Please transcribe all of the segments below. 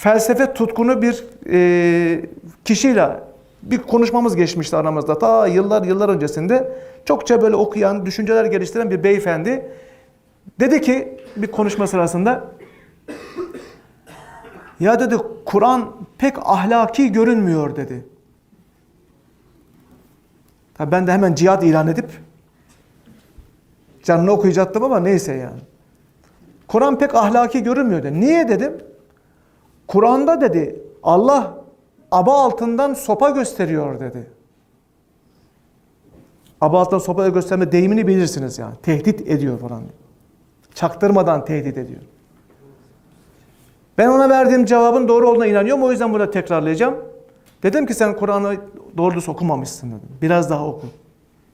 felsefe tutkunu bir e, kişiyle bir konuşmamız geçmişti aramızda. Ta yıllar yıllar öncesinde çokça böyle okuyan, düşünceler geliştiren bir beyefendi dedi ki bir konuşma sırasında ya dedi Kur'an pek ahlaki görünmüyor dedi. Tabii ben de hemen cihat ilan edip canını okuyacaktım ama neyse yani. Kur'an pek ahlaki görünmüyor dedi. Niye dedim? Kur'an'da dedi Allah aba altından sopa gösteriyor dedi. Aba altından sopa gösterme deyimini bilirsiniz yani. Tehdit ediyor falan. Çaktırmadan tehdit ediyor. Ben ona verdiğim cevabın doğru olduğuna inanıyorum. O yüzden burada tekrarlayacağım. Dedim ki sen Kur'an'ı doğru düz okumamışsın dedim. Biraz daha oku.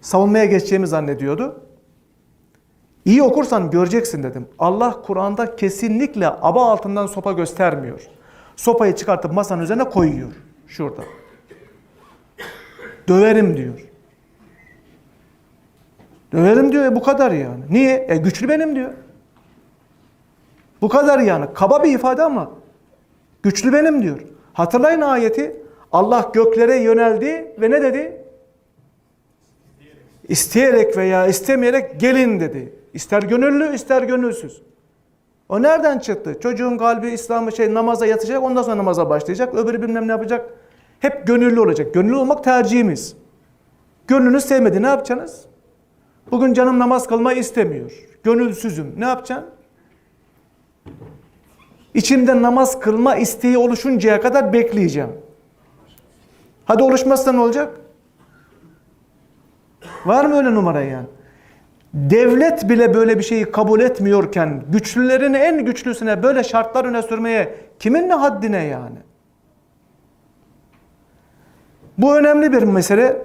Savunmaya geçeceğimi zannediyordu. İyi okursan göreceksin dedim. Allah Kur'an'da kesinlikle aba altından sopa göstermiyor. Sopayı çıkartıp masanın üzerine koyuyor. Şurada. Döverim diyor. Döverim diyor. E bu kadar yani. Niye? E güçlü benim diyor. Bu kadar yani. Kaba bir ifade ama güçlü benim diyor. Hatırlayın ayeti. Allah göklere yöneldi ve ne dedi? İsteyerek veya istemeyerek gelin dedi. İster gönüllü ister gönülsüz. O nereden çıktı? Çocuğun kalbi İslam'ı şey namaza yatacak ondan sonra namaza başlayacak. Öbürü bilmem ne yapacak. Hep gönüllü olacak. Gönüllü olmak tercihimiz. Gönlünüz sevmedi ne yapacaksınız? Bugün canım namaz kılmayı istemiyor. Gönülsüzüm. Ne yapacaksın? İçimde namaz kılma isteği oluşuncaya kadar bekleyeceğim. Hadi oluşmazsa ne olacak? Var mı öyle numara yani? Devlet bile böyle bir şeyi kabul etmiyorken güçlülerin en güçlüsüne böyle şartlar öne sürmeye kimin ne haddine yani? Bu önemli bir mesele.